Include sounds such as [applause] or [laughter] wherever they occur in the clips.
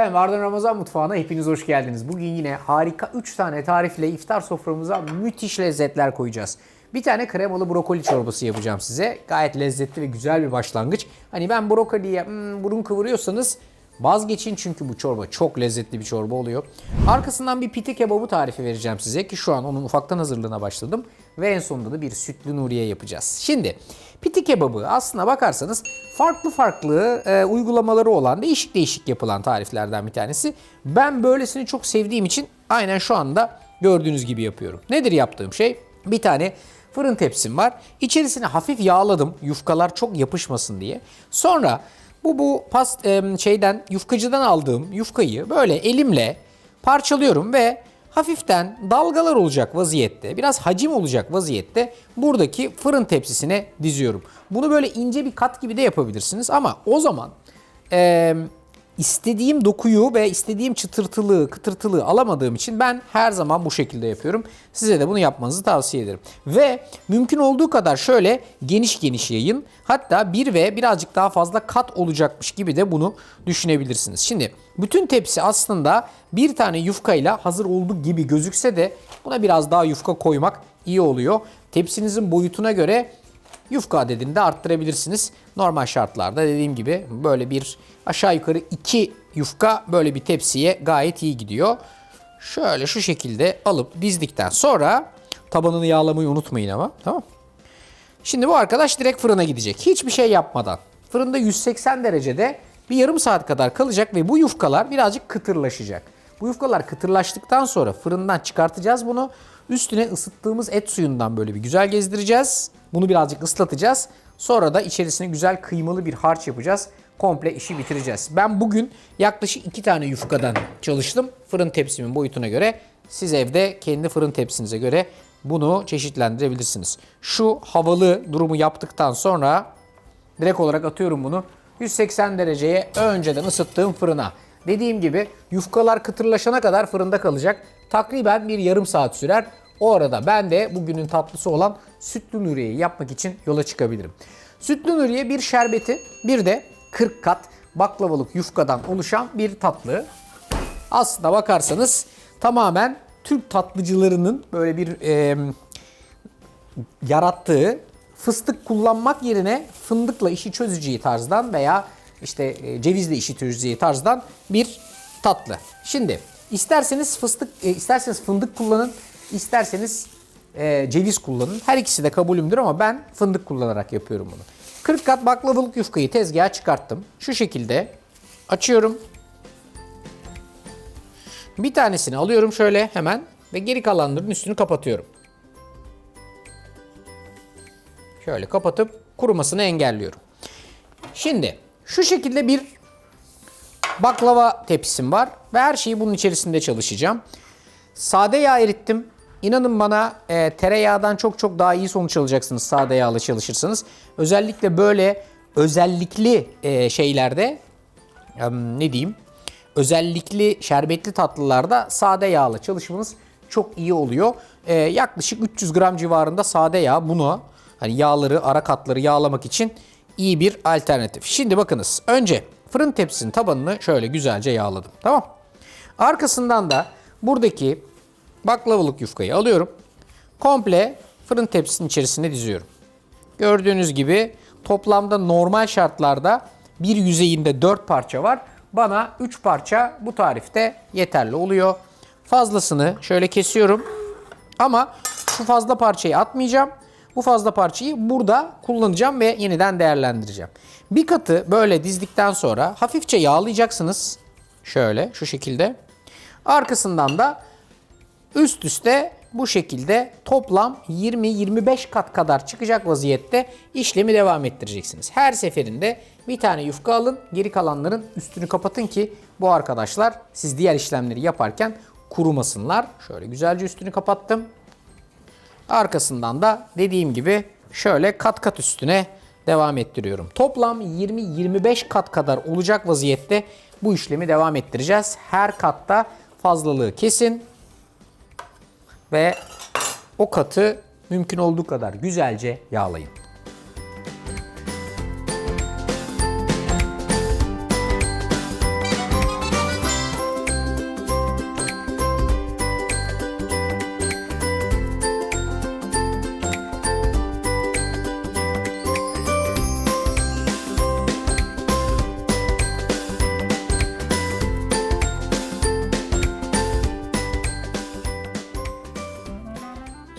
Efendim Ardın Ramazan Mutfağı'na hepiniz hoş geldiniz. Bugün yine harika 3 tane tarifle iftar soframıza müthiş lezzetler koyacağız. Bir tane kremalı brokoli çorbası yapacağım size. Gayet lezzetli ve güzel bir başlangıç. Hani ben brokoliye hmm, burun kıvırıyorsanız vazgeçin çünkü bu çorba çok lezzetli bir çorba oluyor. Arkasından bir piti kebabı tarifi vereceğim size ki şu an onun ufaktan hazırlığına başladım. Ve en sonunda da bir sütlü nuriye yapacağız. Şimdi piti kebabı aslına bakarsanız farklı farklı e, uygulamaları olan değişik değişik yapılan tariflerden bir tanesi. Ben böylesini çok sevdiğim için aynen şu anda gördüğünüz gibi yapıyorum. Nedir yaptığım şey? Bir tane fırın tepsim var. İçerisine hafif yağladım yufkalar çok yapışmasın diye. Sonra bu bu past e, şeyden yufkacıdan aldığım yufkayı böyle elimle parçalıyorum ve hafiften dalgalar olacak vaziyette, biraz hacim olacak vaziyette buradaki fırın tepsisine diziyorum. Bunu böyle ince bir kat gibi de yapabilirsiniz ama o zaman eee, istediğim dokuyu ve istediğim çıtırtılığı, kıtırtılığı alamadığım için ben her zaman bu şekilde yapıyorum. Size de bunu yapmanızı tavsiye ederim. Ve mümkün olduğu kadar şöyle geniş geniş yayın. Hatta bir ve birazcık daha fazla kat olacakmış gibi de bunu düşünebilirsiniz. Şimdi bütün tepsi aslında bir tane yufkayla hazır olduğu gibi gözükse de buna biraz daha yufka koymak iyi oluyor. Tepsinizin boyutuna göre Yufka adedini de arttırabilirsiniz. Normal şartlarda dediğim gibi böyle bir aşağı yukarı 2 yufka böyle bir tepsiye gayet iyi gidiyor. Şöyle şu şekilde alıp dizdikten sonra tabanını yağlamayı unutmayın ama tamam. Şimdi bu arkadaş direkt fırına gidecek. Hiçbir şey yapmadan. Fırında 180 derecede bir yarım saat kadar kalacak ve bu yufkalar birazcık kıtırlaşacak. Bu yufkalar kıtırlaştıktan sonra fırından çıkartacağız bunu. Üstüne ısıttığımız et suyundan böyle bir güzel gezdireceğiz. Bunu birazcık ıslatacağız. Sonra da içerisine güzel kıymalı bir harç yapacağız. Komple işi bitireceğiz. Ben bugün yaklaşık iki tane yufkadan çalıştım. Fırın tepsimin boyutuna göre. Siz evde kendi fırın tepsinize göre bunu çeşitlendirebilirsiniz. Şu havalı durumu yaptıktan sonra direkt olarak atıyorum bunu 180 dereceye önceden ısıttığım fırına. Dediğim gibi yufkalar kıtırlaşana kadar fırında kalacak. Takriben bir yarım saat sürer. O arada ben de bugünün tatlısı olan sütlü nuriyeyi yapmak için yola çıkabilirim. Sütlü nuriye bir şerbeti bir de 40 kat baklavalık yufkadan oluşan bir tatlı. Aslına bakarsanız tamamen Türk tatlıcılarının böyle bir e, yarattığı fıstık kullanmak yerine fındıkla işi çözeceği tarzdan veya işte cevizle işi çözeceği tarzdan bir tatlı. Şimdi isterseniz fıstık, e, isterseniz fındık kullanın, isterseniz e, ceviz kullanın. Her ikisi de kabulümdür ama ben fındık kullanarak yapıyorum bunu. 40 kat baklavalık yufkayı tezgaha çıkarttım. Şu şekilde açıyorum. Bir tanesini alıyorum şöyle hemen ve geri kalanların üstünü kapatıyorum. Şöyle kapatıp kurumasını engelliyorum. Şimdi şu şekilde bir baklava tepsim var ve her şeyi bunun içerisinde çalışacağım. Sade yağ erittim. İnanın bana e, tereyağdan çok çok daha iyi sonuç alacaksınız sade yağla çalışırsanız. Özellikle böyle özellikli e, şeylerde em, ne diyeyim özellikli şerbetli tatlılarda sade yağla çalışmanız çok iyi oluyor. E, yaklaşık 300 gram civarında sade yağ bunu hani yağları ara katları yağlamak için iyi bir alternatif. Şimdi bakınız önce fırın tepsinin tabanını şöyle güzelce yağladım. Tamam. Arkasından da buradaki baklavalık yufkayı alıyorum. Komple fırın tepsisinin içerisine diziyorum. Gördüğünüz gibi toplamda normal şartlarda bir yüzeyinde 4 parça var. Bana 3 parça bu tarifte yeterli oluyor. Fazlasını şöyle kesiyorum. Ama şu fazla parçayı atmayacağım. Bu fazla parçayı burada kullanacağım ve yeniden değerlendireceğim. Bir katı böyle dizdikten sonra hafifçe yağlayacaksınız. Şöyle şu şekilde. Arkasından da üst üste bu şekilde toplam 20-25 kat kadar çıkacak vaziyette işlemi devam ettireceksiniz. Her seferinde bir tane yufka alın, geri kalanların üstünü kapatın ki bu arkadaşlar siz diğer işlemleri yaparken kurumasınlar. Şöyle güzelce üstünü kapattım. Arkasından da dediğim gibi şöyle kat kat üstüne devam ettiriyorum. Toplam 20-25 kat kadar olacak vaziyette bu işlemi devam ettireceğiz. Her katta fazlalığı kesin ve o katı mümkün olduğu kadar güzelce yağlayın.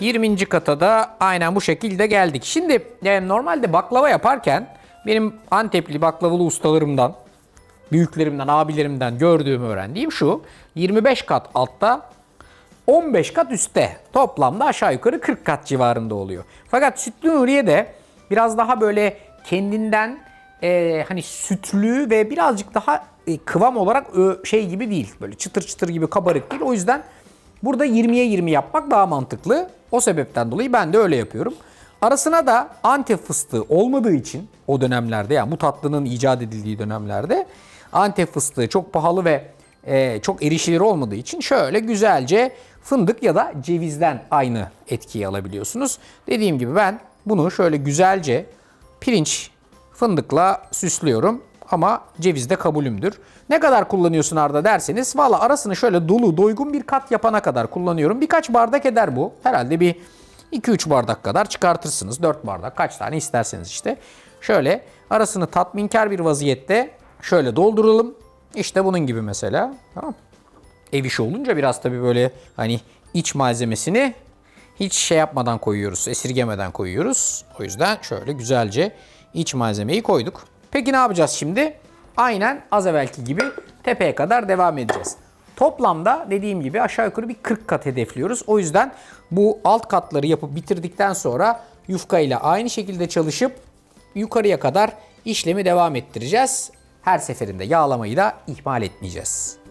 20. kata da aynen bu şekilde geldik. Şimdi e, normalde baklava yaparken benim Antepli baklavalı ustalarımdan, büyüklerimden, abilerimden gördüğüm, öğrendiğim şu. 25 kat altta, 15 kat üstte. Toplamda aşağı yukarı 40 kat civarında oluyor. Fakat sütlü Nuriye de biraz daha böyle kendinden e, hani sütlü ve birazcık daha e, kıvam olarak ö- şey gibi değil. Böyle çıtır çıtır gibi kabarık değil. O yüzden burada 20'ye 20 yapmak daha mantıklı. O sebepten dolayı ben de öyle yapıyorum. Arasına da Antep fıstığı olmadığı için o dönemlerde yani bu tatlının icat edildiği dönemlerde Antep fıstığı çok pahalı ve e, çok erişilir olmadığı için şöyle güzelce fındık ya da cevizden aynı etkiyi alabiliyorsunuz. Dediğim gibi ben bunu şöyle güzelce pirinç fındıkla süslüyorum ama ceviz de kabulümdür. Ne kadar kullanıyorsun Arda derseniz valla arasını şöyle dolu doygun bir kat yapana kadar kullanıyorum. Birkaç bardak eder bu. Herhalde bir 2-3 bardak kadar çıkartırsınız. 4 bardak kaç tane isterseniz işte. Şöyle arasını tatminkar bir vaziyette şöyle dolduralım. İşte bunun gibi mesela. Tamam. Ev işi olunca biraz tabii böyle hani iç malzemesini hiç şey yapmadan koyuyoruz, esirgemeden koyuyoruz. O yüzden şöyle güzelce iç malzemeyi koyduk. Peki ne yapacağız şimdi? Aynen az evvelki gibi tepeye kadar devam edeceğiz. Toplamda dediğim gibi aşağı yukarı bir 40 kat hedefliyoruz. O yüzden bu alt katları yapıp bitirdikten sonra yufka ile aynı şekilde çalışıp yukarıya kadar işlemi devam ettireceğiz. Her seferinde yağlamayı da ihmal etmeyeceğiz.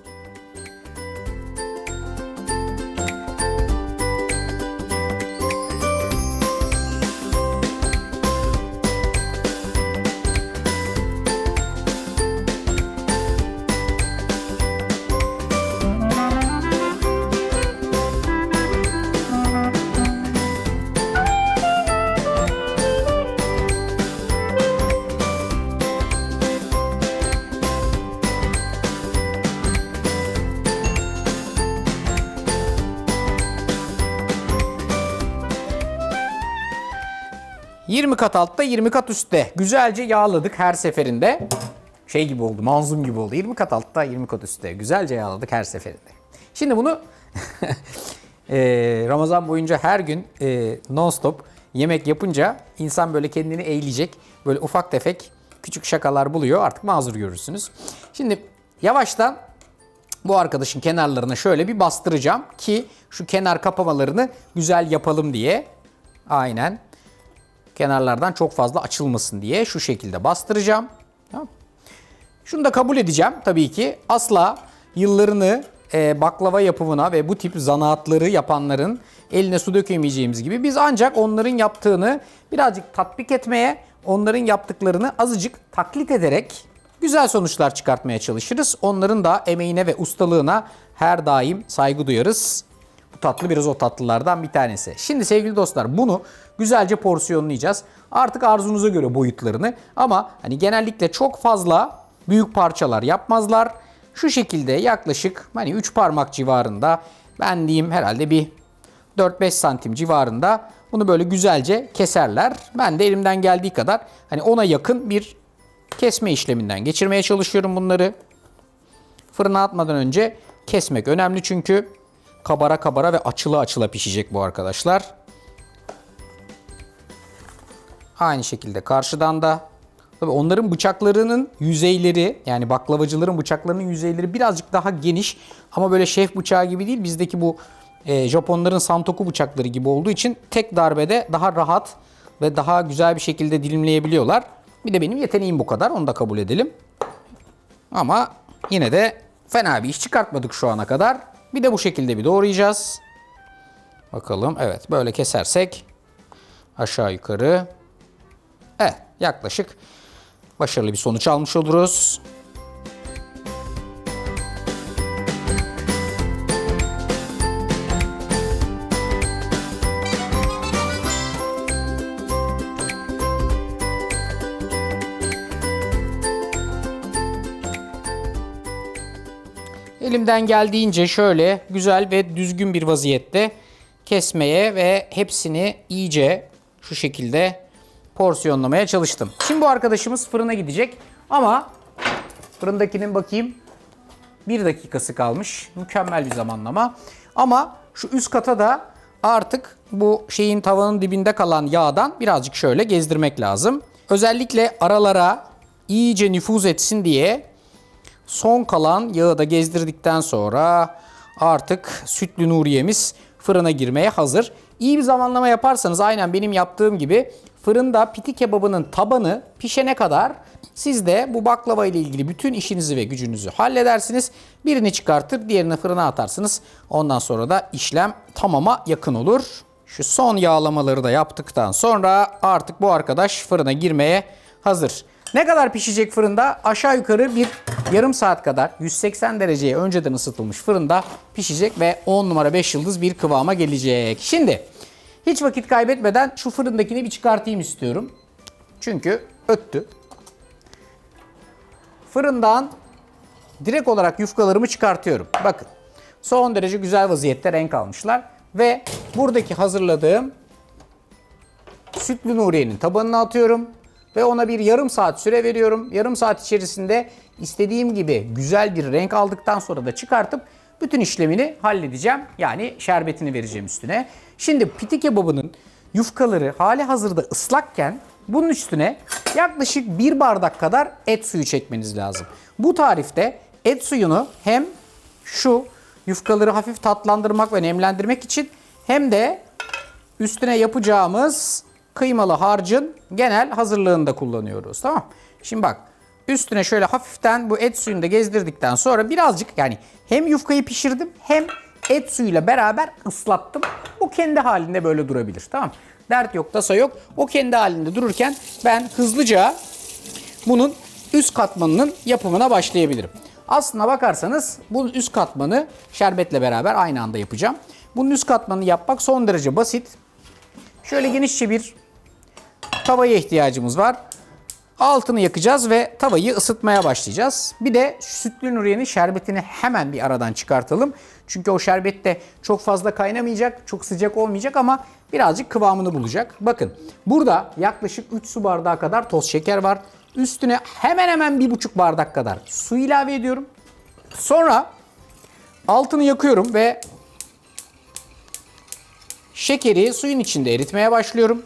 Kat altta 20 kat üstte. Güzelce yağladık her seferinde. Şey gibi oldu, manzum gibi oldu. 20 kat altta 20 kat üstte. Güzelce yağladık her seferinde. Şimdi bunu [laughs] Ramazan boyunca her gün e, non-stop yemek yapınca insan böyle kendini eğleyecek. Böyle ufak tefek küçük şakalar buluyor. Artık mazur görürsünüz. Şimdi yavaştan bu arkadaşın kenarlarına şöyle bir bastıracağım ki şu kenar kapamalarını güzel yapalım diye. Aynen. Kenarlardan çok fazla açılmasın diye şu şekilde bastıracağım. Tamam. Şunu da kabul edeceğim tabii ki. Asla yıllarını e, baklava yapımına ve bu tip zanaatları yapanların eline su dökemeyeceğimiz gibi biz ancak onların yaptığını birazcık tatbik etmeye, onların yaptıklarını azıcık taklit ederek güzel sonuçlar çıkartmaya çalışırız. Onların da emeğine ve ustalığına her daim saygı duyarız. Bu tatlı biraz o tatlılardan bir tanesi. Şimdi sevgili dostlar bunu güzelce porsiyonlayacağız. Artık arzunuza göre boyutlarını ama hani genellikle çok fazla büyük parçalar yapmazlar. Şu şekilde yaklaşık hani 3 parmak civarında ben diyeyim herhalde bir 4-5 santim civarında bunu böyle güzelce keserler. Ben de elimden geldiği kadar hani ona yakın bir kesme işleminden geçirmeye çalışıyorum bunları. Fırına atmadan önce kesmek önemli çünkü kabara kabara ve açıla açıla pişecek bu arkadaşlar. Aynı şekilde karşıdan da Tabii onların bıçaklarının yüzeyleri yani baklavacıların bıçaklarının yüzeyleri birazcık daha geniş ama böyle şef bıçağı gibi değil. Bizdeki bu e, Japonların santoku bıçakları gibi olduğu için tek darbede daha rahat ve daha güzel bir şekilde dilimleyebiliyorlar. Bir de benim yeteneğim bu kadar onu da kabul edelim. Ama yine de fena bir iş çıkartmadık şu ana kadar. Bir de bu şekilde bir doğrayacağız. Bakalım evet böyle kesersek aşağı yukarı. Evet yaklaşık başarılı bir sonuç almış oluruz. Elimden geldiğince şöyle güzel ve düzgün bir vaziyette kesmeye ve hepsini iyice şu şekilde porsiyonlamaya çalıştım. Şimdi bu arkadaşımız fırına gidecek ama fırındakinin bakayım bir dakikası kalmış. Mükemmel bir zamanlama. Ama şu üst kata da artık bu şeyin tavanın dibinde kalan yağdan birazcık şöyle gezdirmek lazım. Özellikle aralara iyice nüfuz etsin diye son kalan yağı da gezdirdikten sonra artık sütlü Nuriye'miz fırına girmeye hazır. İyi bir zamanlama yaparsanız aynen benim yaptığım gibi fırında piti kebabının tabanı pişene kadar siz de bu baklava ile ilgili bütün işinizi ve gücünüzü halledersiniz. Birini çıkartır, diğerini fırına atarsınız. Ondan sonra da işlem tamama yakın olur. Şu son yağlamaları da yaptıktan sonra artık bu arkadaş fırına girmeye hazır. Ne kadar pişecek fırında? Aşağı yukarı bir yarım saat kadar 180 dereceye önceden ısıtılmış fırında pişecek ve 10 numara 5 yıldız bir kıvama gelecek. Şimdi hiç vakit kaybetmeden şu fırındakini bir çıkartayım istiyorum. Çünkü öttü. Fırından direkt olarak yufkalarımı çıkartıyorum. Bakın son derece güzel vaziyette renk almışlar. Ve buradaki hazırladığım sütlü Nuriye'nin tabanına atıyorum. Ve ona bir yarım saat süre veriyorum. Yarım saat içerisinde istediğim gibi güzel bir renk aldıktan sonra da çıkartıp bütün işlemini halledeceğim. Yani şerbetini vereceğim üstüne. Şimdi piti kebabının yufkaları hali hazırda ıslakken bunun üstüne yaklaşık bir bardak kadar et suyu çekmeniz lazım. Bu tarifte et suyunu hem şu yufkaları hafif tatlandırmak ve nemlendirmek için hem de üstüne yapacağımız kıymalı harcın genel hazırlığında kullanıyoruz. Tamam. Şimdi bak üstüne şöyle hafiften bu et suyunu da gezdirdikten sonra birazcık yani hem yufkayı pişirdim hem et suyuyla beraber ıslattım. Bu kendi halinde böyle durabilir. Tamam. Dert yok, tasa yok. O kendi halinde dururken ben hızlıca bunun üst katmanının yapımına başlayabilirim. Aslına bakarsanız bu üst katmanı şerbetle beraber aynı anda yapacağım. Bunun üst katmanını yapmak son derece basit. Şöyle genişçe bir tavaya ihtiyacımız var. Altını yakacağız ve tavayı ısıtmaya başlayacağız. Bir de sütlü Nuriye'nin şerbetini hemen bir aradan çıkartalım. Çünkü o şerbet de çok fazla kaynamayacak, çok sıcak olmayacak ama birazcık kıvamını bulacak. Bakın burada yaklaşık 3 su bardağı kadar toz şeker var. Üstüne hemen hemen 1,5 bardak kadar su ilave ediyorum. Sonra altını yakıyorum ve şekeri suyun içinde eritmeye başlıyorum.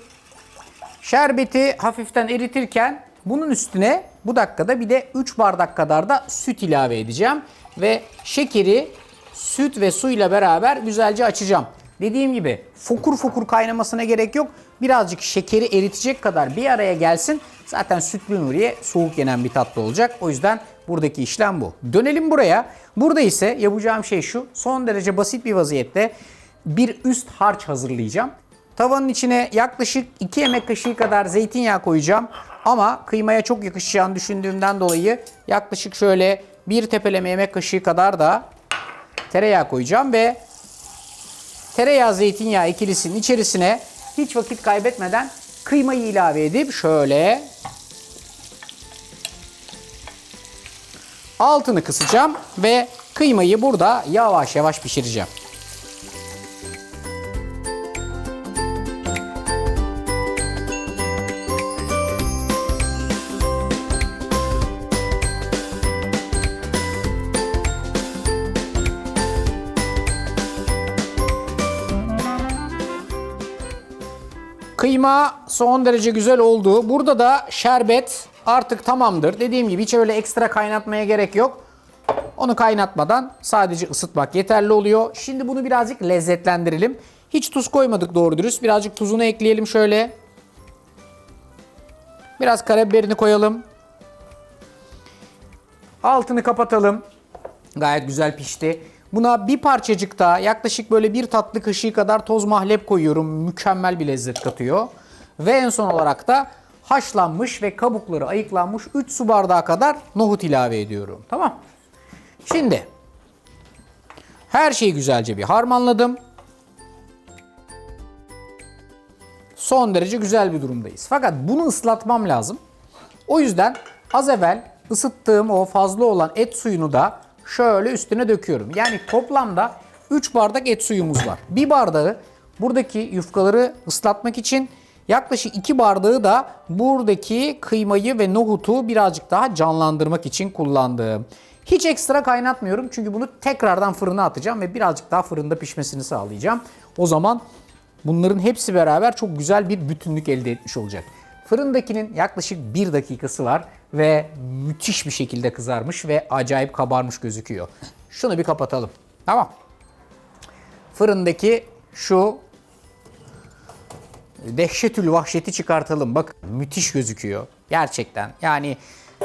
Şerbeti hafiften eritirken bunun üstüne bu dakikada bir de 3 bardak kadar da süt ilave edeceğim. Ve şekeri süt ve suyla beraber güzelce açacağım. Dediğim gibi fokur fokur kaynamasına gerek yok. Birazcık şekeri eritecek kadar bir araya gelsin. Zaten sütlü Nuriye soğuk yenen bir tatlı olacak. O yüzden buradaki işlem bu. Dönelim buraya. Burada ise yapacağım şey şu. Son derece basit bir vaziyette bir üst harç hazırlayacağım. Tavanın içine yaklaşık 2 yemek kaşığı kadar zeytinyağı koyacağım. Ama kıymaya çok yakışacağını düşündüğümden dolayı yaklaşık şöyle bir tepeleme yemek kaşığı kadar da tereyağı koyacağım ve tereyağı zeytinyağı ikilisinin içerisine hiç vakit kaybetmeden kıymayı ilave edip şöyle altını kısacağım ve kıymayı burada yavaş yavaş pişireceğim. Kıyma son derece güzel oldu. Burada da şerbet artık tamamdır. Dediğim gibi hiç öyle ekstra kaynatmaya gerek yok. Onu kaynatmadan sadece ısıtmak yeterli oluyor. Şimdi bunu birazcık lezzetlendirelim. Hiç tuz koymadık doğru dürüst. Birazcık tuzunu ekleyelim şöyle. Biraz karabiberini koyalım. Altını kapatalım. Gayet güzel pişti. Buna bir parçacık daha yaklaşık böyle bir tatlı kaşığı kadar toz mahlep koyuyorum. Mükemmel bir lezzet katıyor. Ve en son olarak da haşlanmış ve kabukları ayıklanmış 3 su bardağı kadar nohut ilave ediyorum. Tamam. Şimdi her şeyi güzelce bir harmanladım. Son derece güzel bir durumdayız. Fakat bunu ıslatmam lazım. O yüzden az evvel ısıttığım o fazla olan et suyunu da şöyle üstüne döküyorum. Yani toplamda 3 bardak et suyumuz var. Bir bardağı buradaki yufkaları ıslatmak için yaklaşık 2 bardağı da buradaki kıymayı ve nohutu birazcık daha canlandırmak için kullandım. Hiç ekstra kaynatmıyorum çünkü bunu tekrardan fırına atacağım ve birazcık daha fırında pişmesini sağlayacağım. O zaman Bunların hepsi beraber çok güzel bir bütünlük elde etmiş olacak. Fırındakinin yaklaşık bir dakikası var ve müthiş bir şekilde kızarmış ve acayip kabarmış gözüküyor. Şunu bir kapatalım. Tamam. Fırındaki şu dehşetül vahşeti çıkartalım. Bak müthiş gözüküyor. Gerçekten. Yani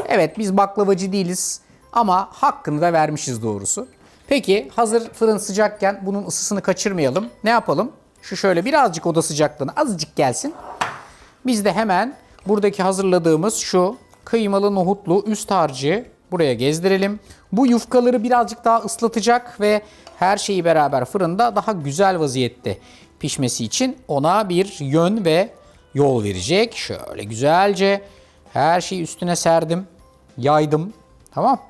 evet biz baklavacı değiliz ama hakkını da vermişiz doğrusu. Peki hazır fırın sıcakken bunun ısısını kaçırmayalım. Ne yapalım? Şu şöyle birazcık oda sıcaklığına azıcık gelsin. Biz de hemen buradaki hazırladığımız şu kıymalı nohutlu üst harcı buraya gezdirelim. Bu yufkaları birazcık daha ıslatacak ve her şeyi beraber fırında daha güzel vaziyette pişmesi için ona bir yön ve yol verecek. Şöyle güzelce her şeyi üstüne serdim, yaydım. Tamam.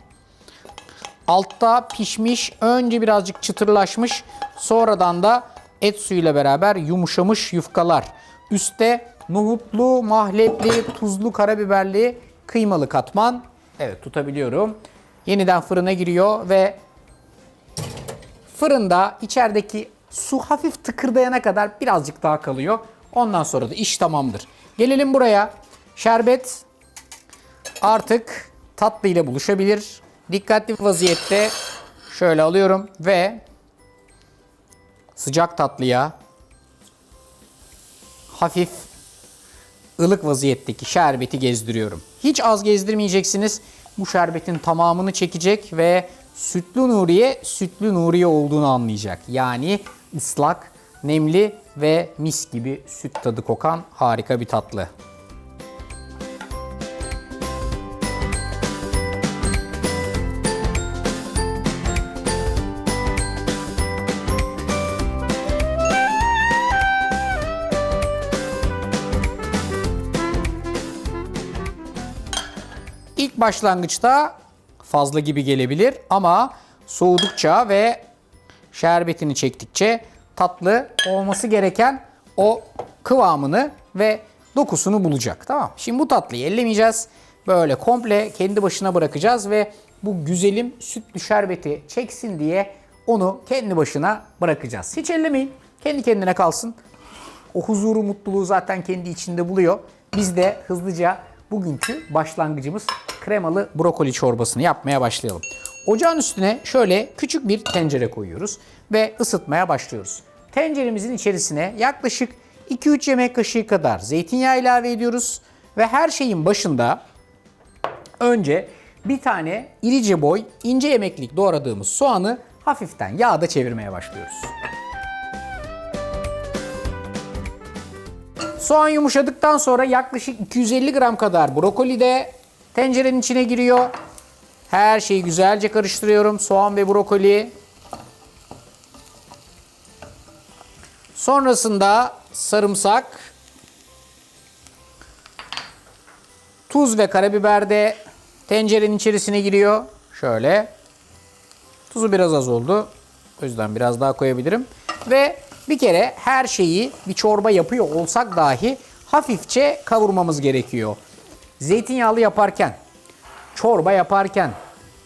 Altta pişmiş, önce birazcık çıtırlaşmış, sonradan da et suyuyla beraber yumuşamış yufkalar. Üste nohutlu, mahlepli, tuzlu, karabiberli, kıymalı katman. Evet tutabiliyorum. Yeniden fırına giriyor ve fırında içerideki su hafif tıkırdayana kadar birazcık daha kalıyor. Ondan sonra da iş tamamdır. Gelelim buraya. Şerbet artık tatlı ile buluşabilir. Dikkatli vaziyette şöyle alıyorum ve sıcak tatlıya hafif ılık vaziyetteki şerbeti gezdiriyorum. Hiç az gezdirmeyeceksiniz. Bu şerbetin tamamını çekecek ve sütlü Nuriye sütlü Nuriye olduğunu anlayacak. Yani ıslak, nemli ve mis gibi süt tadı kokan harika bir tatlı. Başlangıçta fazla gibi gelebilir ama soğudukça ve şerbetini çektikçe tatlı olması gereken o kıvamını ve dokusunu bulacak. Tamam. Şimdi bu tatlıyı ellemeyeceğiz. Böyle komple kendi başına bırakacağız ve bu güzelim sütlü şerbeti çeksin diye onu kendi başına bırakacağız. Hiç ellemeyin. Kendi kendine kalsın. O huzuru, mutluluğu zaten kendi içinde buluyor. Biz de hızlıca bugünkü başlangıcımız kremalı brokoli çorbasını yapmaya başlayalım. Ocağın üstüne şöyle küçük bir tencere koyuyoruz ve ısıtmaya başlıyoruz. Tenceremizin içerisine yaklaşık 2-3 yemek kaşığı kadar zeytinyağı ilave ediyoruz ve her şeyin başında önce bir tane irice boy ince yemeklik doğradığımız soğanı hafiften yağda çevirmeye başlıyoruz. Soğan yumuşadıktan sonra yaklaşık 250 gram kadar brokoli de tencerenin içine giriyor. Her şeyi güzelce karıştırıyorum. Soğan ve brokoli. Sonrasında sarımsak, tuz ve karabiber de tencerenin içerisine giriyor. Şöyle. Tuzu biraz az oldu. O yüzden biraz daha koyabilirim. Ve bir kere her şeyi bir çorba yapıyor olsak dahi hafifçe kavurmamız gerekiyor. Zeytinyağlı yaparken, çorba yaparken,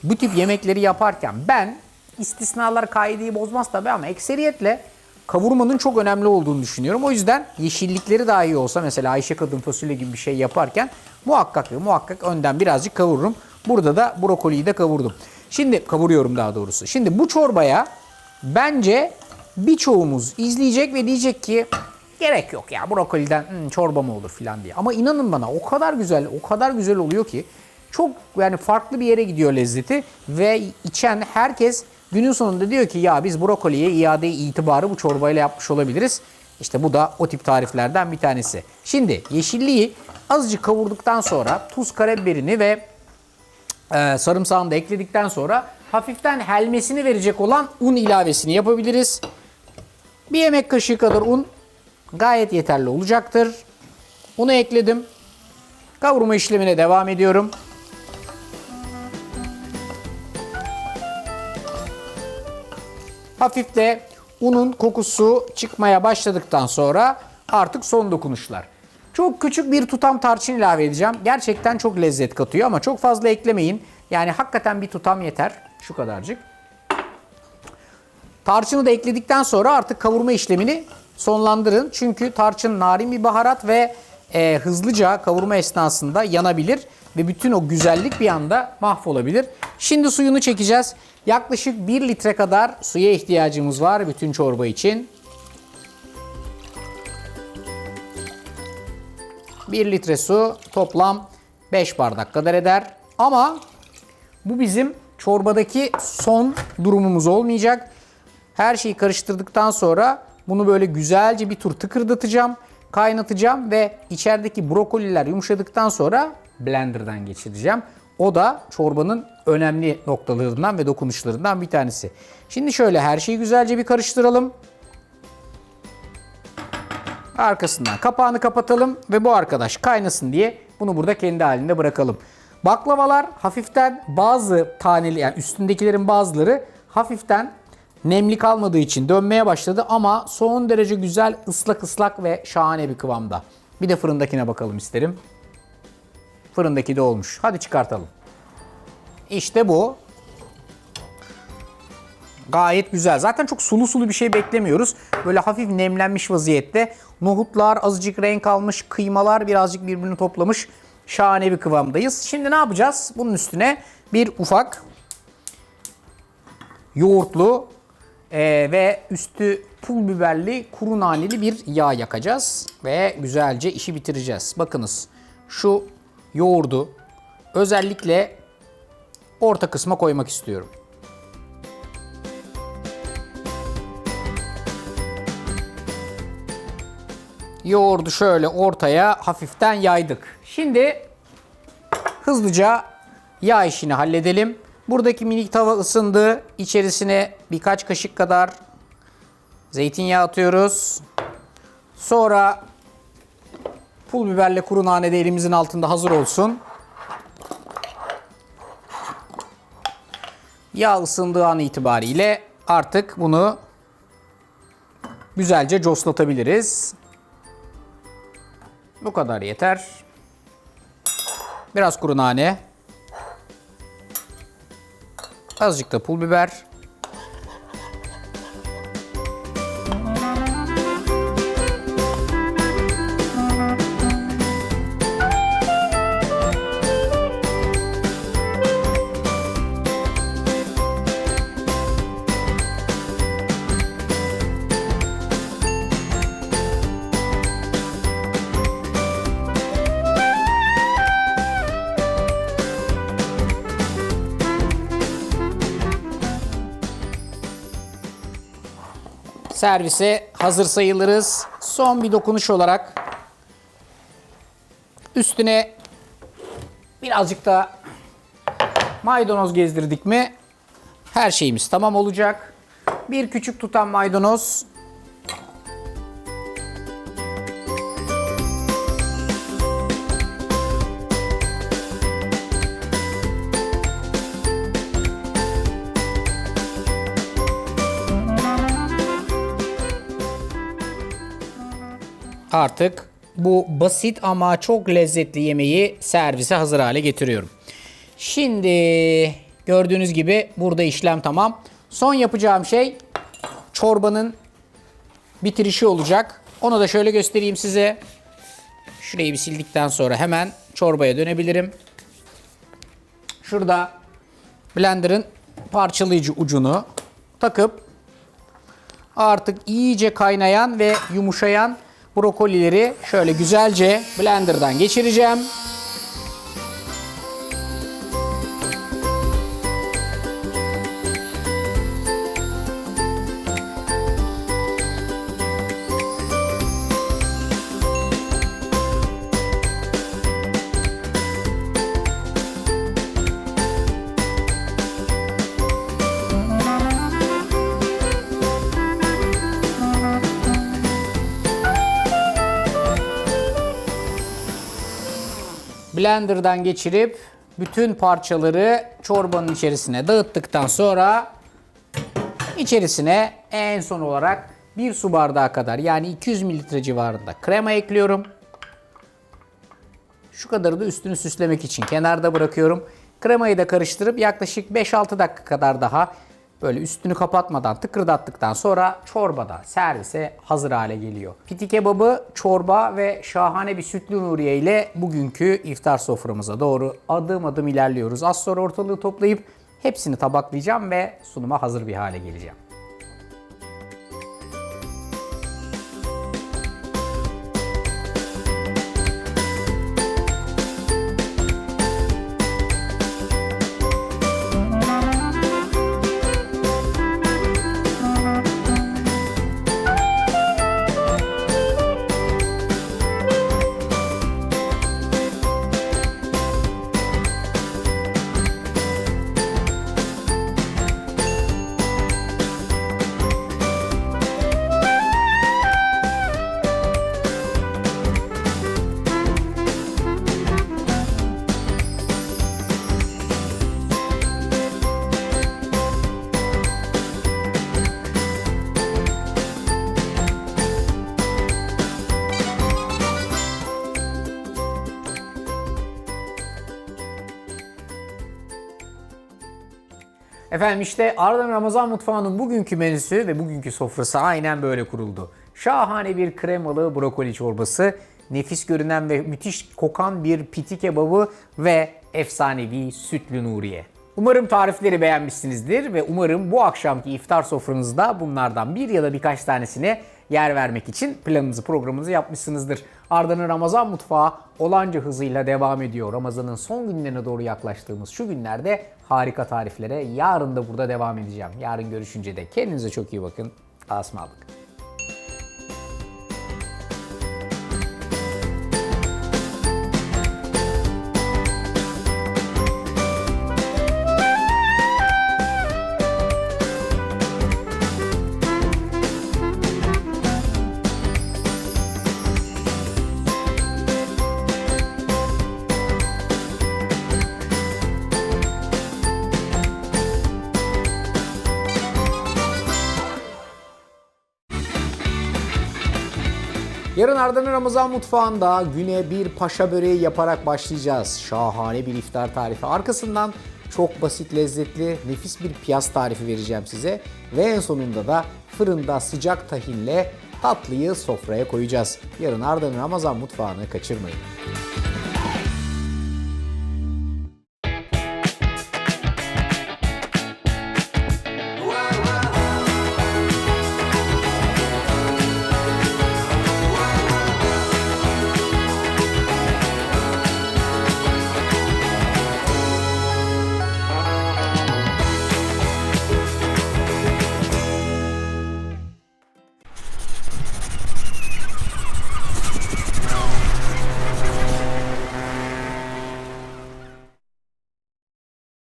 bu tip yemekleri yaparken ben istisnalar kaideyi bozmaz tabii ama ekseriyetle kavurmanın çok önemli olduğunu düşünüyorum. O yüzden yeşillikleri dahi olsa mesela Ayşe kadın fasulye gibi bir şey yaparken muhakkak ve muhakkak önden birazcık kavururum. Burada da brokoliyi de kavurdum. Şimdi kavuruyorum daha doğrusu. Şimdi bu çorbaya bence birçoğumuz izleyecek ve diyecek ki gerek yok ya brokoliden "Hmm, çorba mı olur filan diye. Ama inanın bana o kadar güzel, o kadar güzel oluyor ki çok yani farklı bir yere gidiyor lezzeti ve içen herkes günün sonunda diyor ki ya biz brokoliye iade itibarı bu çorbayla yapmış olabiliriz. İşte bu da o tip tariflerden bir tanesi. Şimdi yeşilliği azıcık kavurduktan sonra tuz karabiberini ve e, sarımsağını da ekledikten sonra hafiften helmesini verecek olan un ilavesini yapabiliriz. Bir yemek kaşığı kadar un gayet yeterli olacaktır. Unu ekledim. Kavurma işlemine devam ediyorum. Hafif de unun kokusu çıkmaya başladıktan sonra artık son dokunuşlar. Çok küçük bir tutam tarçın ilave edeceğim. Gerçekten çok lezzet katıyor ama çok fazla eklemeyin. Yani hakikaten bir tutam yeter. Şu kadarcık. Tarçını da ekledikten sonra artık kavurma işlemini sonlandırın. Çünkü tarçın narin bir baharat ve e, hızlıca kavurma esnasında yanabilir ve bütün o güzellik bir anda mahvolabilir. Şimdi suyunu çekeceğiz. Yaklaşık 1 litre kadar suya ihtiyacımız var bütün çorba için. 1 litre su toplam 5 bardak kadar eder. Ama bu bizim çorbadaki son durumumuz olmayacak. Her şeyi karıştırdıktan sonra bunu böyle güzelce bir tur tıkırdatacağım, kaynatacağım ve içerideki brokoliler yumuşadıktan sonra blenderdan geçireceğim. O da çorbanın önemli noktalarından ve dokunuşlarından bir tanesi. Şimdi şöyle her şeyi güzelce bir karıştıralım. Arkasından kapağını kapatalım ve bu arkadaş kaynasın diye bunu burada kendi halinde bırakalım. Baklavalar hafiften bazı taneli yani üstündekilerin bazıları hafiften nemli kalmadığı için dönmeye başladı ama son derece güzel ıslak ıslak ve şahane bir kıvamda. Bir de fırındakine bakalım isterim. Fırındaki de olmuş. Hadi çıkartalım. İşte bu. Gayet güzel. Zaten çok sulu sulu bir şey beklemiyoruz. Böyle hafif nemlenmiş vaziyette. Nohutlar azıcık renk almış. Kıymalar birazcık birbirini toplamış. Şahane bir kıvamdayız. Şimdi ne yapacağız? Bunun üstüne bir ufak yoğurtlu e, ve üstü pul biberli kuru naneli bir yağ yakacağız. Ve güzelce işi bitireceğiz. Bakınız şu yoğurdu özellikle orta kısma koymak istiyorum. Yoğurdu şöyle ortaya hafiften yaydık. Şimdi hızlıca yağ işini halledelim. Buradaki minik tava ısındı. İçerisine birkaç kaşık kadar zeytinyağı atıyoruz. Sonra pul biberle kuru nane de elimizin altında hazır olsun. Yağ ısındığı an itibariyle artık bunu güzelce coslatabiliriz. Bu kadar yeter. Biraz kuru nane. Azıcık da pul biber. Servise hazır sayılırız. Son bir dokunuş olarak üstüne birazcık da maydanoz gezdirdik mi her şeyimiz tamam olacak. Bir küçük tutam maydanoz. Artık bu basit ama çok lezzetli yemeği servise hazır hale getiriyorum. Şimdi gördüğünüz gibi burada işlem tamam. Son yapacağım şey çorbanın bitirişi olacak. Onu da şöyle göstereyim size. Şurayı bir sildikten sonra hemen çorbaya dönebilirim. Şurada blenderın parçalayıcı ucunu takıp artık iyice kaynayan ve yumuşayan brokolileri şöyle güzelce blenderdan geçireceğim. Blender'dan geçirip bütün parçaları çorbanın içerisine dağıttıktan sonra içerisine en son olarak bir su bardağı kadar yani 200 mililitre civarında krema ekliyorum. Şu kadarı da üstünü süslemek için kenarda bırakıyorum. Kremayı da karıştırıp yaklaşık 5-6 dakika kadar daha Böyle üstünü kapatmadan tıkırdattıktan sonra çorbada servise hazır hale geliyor. Piti kebabı, çorba ve şahane bir sütlü nuriye ile bugünkü iftar soframıza doğru adım adım ilerliyoruz. Az sonra ortalığı toplayıp hepsini tabaklayacağım ve sunuma hazır bir hale geleceğim. Efendim işte Ardahan Ramazan Mutfağı'nın bugünkü menüsü ve bugünkü sofrası aynen böyle kuruldu. Şahane bir kremalı brokoli çorbası, nefis görünen ve müthiş kokan bir piti kebabı ve efsanevi sütlü nuriye. Umarım tarifleri beğenmişsinizdir ve umarım bu akşamki iftar sofranızda bunlardan bir ya da birkaç tanesine yer vermek için planınızı programınızı yapmışsınızdır. Arda'nın Ramazan mutfağı olanca hızıyla devam ediyor. Ramazan'ın son günlerine doğru yaklaştığımız şu günlerde harika tariflere yarın da burada devam edeceğim. Yarın görüşünce de kendinize çok iyi bakın. Asmalık. Yarın Arda'nın Ramazan mutfağında güne bir paşa böreği yaparak başlayacağız. Şahane bir iftar tarifi. Arkasından çok basit, lezzetli, nefis bir piyaz tarifi vereceğim size. Ve en sonunda da fırında sıcak tahinle tatlıyı sofraya koyacağız. Yarın Arda'nın Ramazan mutfağını kaçırmayın.